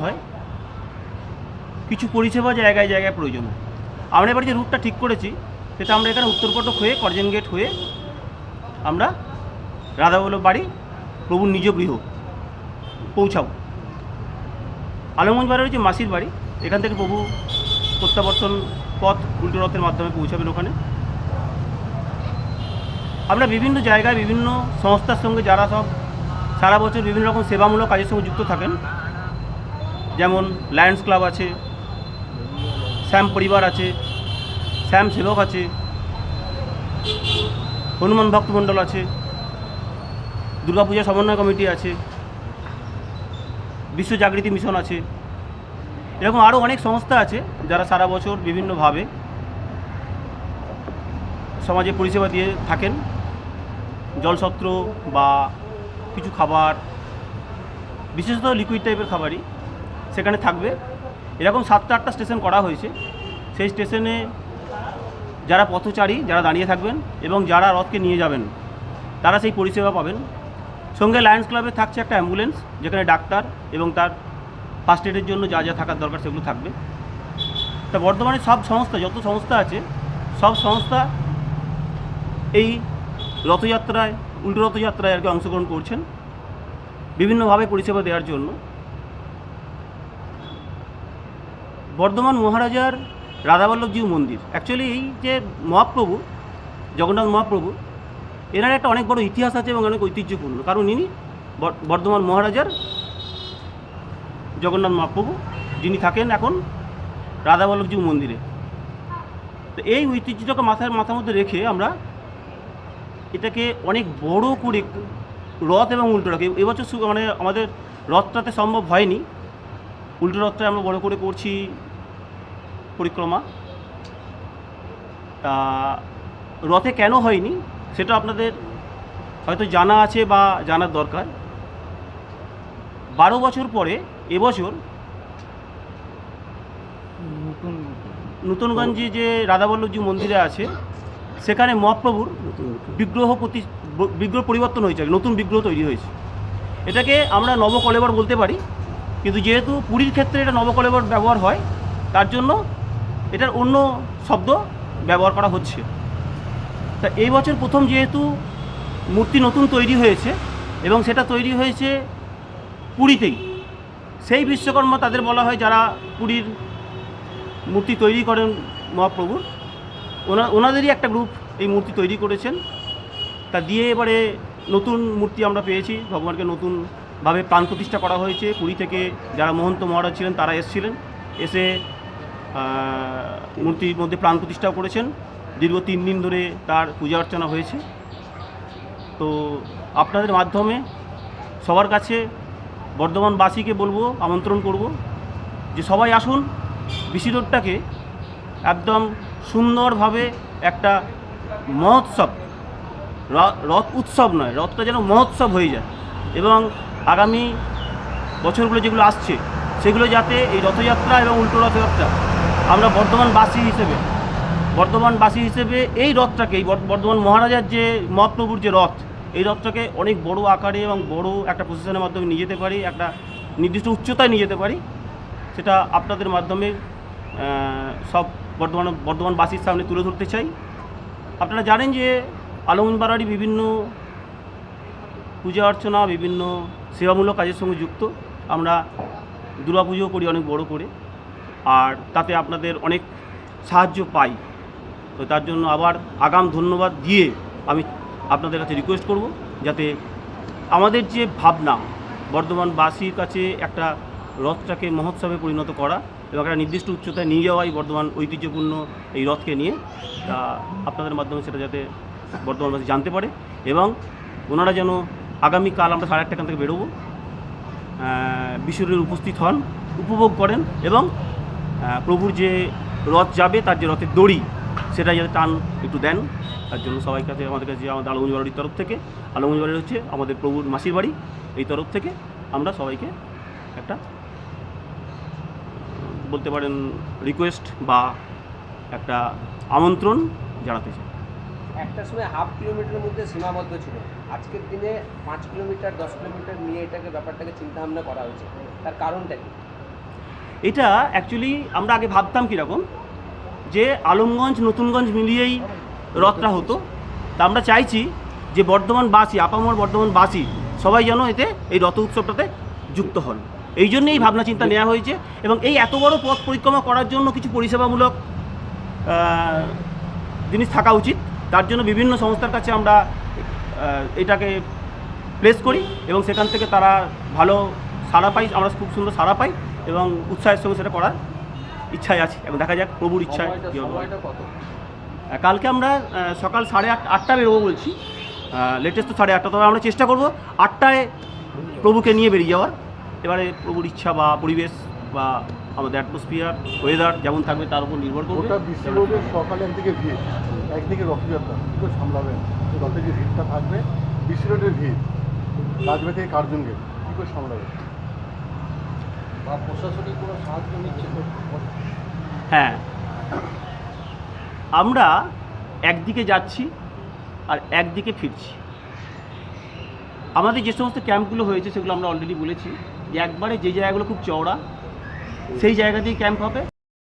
হয়। কিছু পরিষেবা জায়গায় জায়গায় প্রয়োজন। হয়। আমরা এবার যে রুটটা ঠিক করেছি, সেটা আমরা এখানে উত্তরকটক হয়ে, করজেন গেট হয়ে আমরা রাধাবল্লভ বাড়ি, প্রভুর নিজ গৃহ পৌঁছাবো। আলমগঞ্জ বাড়ির হচ্ছে মাসির বাড়ি। এখান থেকে প্রভু প্রত্যাবর্তন পথ, উল্টো রথের মাধ্যমে পৌঁছাবেন ওখানে। আমরা বিভিন্ন জায়গায় বিভিন্ন সংস্থার সঙ্গে যারা সব সারা বছর বিভিন্ন রকম সেবামূলক কাজের সঙ্গে যুক্ত থাকেন যেমন লায়ন্স ক্লাব আছে শ্যাম পরিবার আছে শ্যাম সেবক আছে, হনুমান ভক্তমণ্ডল আছে, দুর্গাপূজা সমন্বয় কমিটি আছে, বিশ্ব জাগৃতি মিশন আছে, এরকম আরও অনেক সংস্থা আছে যারা সারা বছর বিভিন্নভাবে সমাজে পরিষেবা দিয়ে থাকেন। জলসত্র বা কিছু খাবার, বিশেষত লিকুইড টাইপের খাবারই। সেখানে থাকবে। এরকম সাতটা আটটা স্টেশন করা হয়েছে। সেই স্টেশনে যারা পথচারী, যারা দাঁড়িয়ে থাকবেন এবং যারা রথকে নিয়ে যাবেন, তারা সেই পরিষেবা পাবেন। সঙ্গে লায়ন্স ক্লাবে থাকছে একটা অ্যাম্বুলেন্স যেখানে ডাক্তার এবং তার ফার্স্ট এডের জন্য যা যা থাকার দরকার সেগুলো থাকবে। তা বর্তমানে সব সংস্থা, যত সংস্থা আছে, সব সংস্থা এই রথযাত্রায়, উল্টো রথযাত্রায় আর কি অংশগ্রহণ করছেন। বিভিন্নভাবে পরিষেবা দেওয়ার জন্য। বর্ধমান মহারাজার রাধাবল্লভজিউ মন্দির। অ্যাকচুয়ালি এই যে মহাপ্রভু, জগন্নাথ মহাপ্রভু, এনার একটা অনেক বড় ইতিহাস আছে এবং অনেক ঐতিহ্যপূর্ণ। কারণ ইনি বর- বর্ধমান মহারাজার জগন্নাথ মহাপ্রভু, যিনি থাকেন এখন রাধাবল্লভজিউ মন্দিরে। তো এই ঐতিহ্যটাকে মাথার মাথার মধ্যে রেখে আমরা এটাকে অনেক বড় করে রথ এবং উল্টো এ- এবছর মানে আমাদের রথটাতে সম্ভব হয়নি। উল্টো রথটা আমরা বড় করে করছি পরিক্রমা। তা রথে কেন হয়নি সেটা আপনাদের হয়তো জানা আছে বা জানার দরকার। বারো বছর পরে এবছর নতুনগঞ্জে যে রাধাবল্লভজি মন্দিরে আছে সেখানে মহাপ্রভুর বিগ্রহ প্রতি বিগ্রহ পরিবর্তন হয়েছে নতুন বিগ্রহ তৈরি হয়েছে। এটাকে আমরা নবকলেবর বলতে পারি কিন্তু যেহেতু পুরীর ক্ষেত্রে এটা নবকলেবর ব্যবহার হয় তার জন্য এটার অন্য শব্দ ব্যবহার করা হচ্ছে। তা এই বছর প্রথম যেহেতু মূর্তি নতুন তৈরি হয়েছে এবং সেটা তৈরি হয়েছে পুরীতেই। সেই বিশ্বকর্মা তাদের বলা হয় যারা পুরীর মূর্তি তৈরি করেন মহাপ্রভুর, ওনা, ওনাদেরই একটা গ্রুপ এই মূর্তি তৈরি করেছেন। তা দিয়ে এবারে নতুন মূর্তি আমরা পেয়েছি, ভগবানকে নতুনভাবে প্রাণ প্রতিষ্ঠা করা হয়েছে। পুরী থেকে যারা মহন্ত মহারাজ ছিলেন তারা এসেছিলেন। এসে মূর্তির মধ্যে প্রাণ প্রতিষ্ঠাও করেছেন। দীর্ঘ তিন দিন ধরে তার পূজা অর্চনা হয়েছে। তো আপনাদের মাধ্যমে সবার কাছে বর্ধমানবাসীকে বলব, আমন্ত্রণ করব যে সবাই আসুন বিসি একদম সুন্দরভাবে একটা মহোৎসব রথ উৎসব নয়, রথটা যেন মহোৎসব হয়ে যায় এবং আগামী বছরগুলো যেগুলো আসছে, সেগুলো যাতে এই রথযাত্রা এবং উল্টো রথযাত্রা আমরা বর্ধমানবাসী হিসেবে বর্ধমানবাসী হিসেবে এই রথটাকে, এই বর- বর্ধমান মহারাজার যে মহাপ্রভুর যে রথ, এই রথটাকে অনেক বড় আকারে এবং বড় একটা প্রসেশনের মাধ্যমে নিয়ে যেতে পারি, একটা নির্দিষ্ট উচ্চতায় নিয়ে যেতে পারি, সেটা আপনাদের মাধ্যমে সব বর্ধমান বর্ধমানবাসীর সামনে তুলে ধরতে চাই। আপনারা জানেন যে আলমবাড়ি বিভিন্ন পূজা অর্চনা, বিভিন্ন সেবামূলক কাজের সঙ্গে যুক্ত। আমরা দুর্গাপুজো করি অনেক বড় করে। আর তাতে আপনাদের অনেক সাহায্য পাই। তো তার জন্য আবার আগাম ধন্যবাদ দিয়ে আমি আপনাদের কাছে রিকোয়েস্ট করব যাতে আমাদের যে ভাবনা, বর্ধমানবাসীর কাছে একটা রথটাকে মহোৎসবে পরিণত করা এবং একটা নির্দিষ্ট উচ্চতায় নিয়ে যাওয়াই বর্ধমান ঐতিহ্যপূর্ণ এই রথকে নিয়ে। তা আপনাদের মাধ্যমে সেটা যাতে বর্ধমানবাসী জানতে পারে এবং ওনারা যেন আগামীকাল আমরা সাড়ে আটটা থেকে বেরোবো বিশ্বরের উপস্থিত হন, উপভোগ করেন এবং প্রভুর যে রথ যাবে, তার যে রথের দড়ি, সেটা যাতে টান একটু দেন। তার জন্য সবাই কাছে আমাদের কাছে, আমাদের আলমগঞ্জ বাড়ির তরফ থেকে আলমগঞ্জ বাড়ির হচ্ছে আমাদের প্রভুর মাসির বাড়ি, এই তরফ থেকে আমরা সবাইকে একটা, বলতে পারেন রিকোয়েস্ট বা একটা আমন্ত্রণ জানাতে চাই। একটা সময় হাফ কিলোমিটারের মধ্যে সীমাবদ্ধ ছিল। আজকের দিনে পাঁচ কিলোমিটার, দশ কিলোমিটার নিয়ে এটাকে, ব্যাপারটাকে চিন্তা ভাবনা করা হয়েছে। তার কারণটা কি? এটা অ্যাকচুয়ালি আমরা আগে ভাবতাম কীরকম যে আলমগঞ্জ নতুনগঞ্জ মিলিয়েই রথটা হতো। তা আমরা চাইছি যে বর্ধমান বর্ধমানবাসী আপামর বর্ধমান বর্ধমানবাসী সবাই যেন এতে এই রথ উৎসবটাতে যুক্ত হন। এই জন্যই এই ভাবনা চিন্তা নেওয়া হয়েছে এবং এই এত বড় পথ পরিক্রমা করার জন্য কিছু পরিষেবামূলক জিনিস থাকা উচিত। তার জন্য বিভিন্ন সংস্থার কাছে আমরা এটাকে প্লেস করি এবং সেখান থেকে তারা ভালো সাড়া পাই আমরা খুব সুন্দর সাড়া পাই। এবং উৎসাহের সঙ্গে সেটা করার ইচ্ছায় আছি। এবং দেখা যাক প্রভুর ইচ্ছায় কালকে আমরা সকাল সাড়ে আট আটটা বেরোবো বলছি। লেটেস্ট তো সাড়ে আটটা তবে আমরা চেষ্টা করব আটটায় প্রভুকে নিয়ে বেরিয়ে যাওয়ার। এবারে প্রভুর ইচ্ছা বা পরিবেশ বা আমাদের অ্যাটমসফিয়ার ওয়েদার যেমন থাকবে তার উপর নির্ভর করবে। গোটা বিশ্ব রোডের সকালে একদিকে ভিড় একদিকে রথযাত্রা কী করে সামলাবেন এই রথে যে ভিড়টা থাকবে বিশ্ব রোডের ভিড় রাজবাড়ি থেকে কার্জন গেট কী করে সামলাবেন বা প্রশাসনিক কোনো সাহায্য নিচ্ছে তো? হ্যাঁ। আমরা একদিকে যাচ্ছি আর একদিকে ফিরছি। আমাদের যে সমস্ত ক্যাম্পগুলো হয়েছে সেগুলো আমরা অলরেডি বলেছি যে একবারে যে জায়গাগুলো খুব চওড়া, সেই জায়গাতেই ক্যাম্প হবে।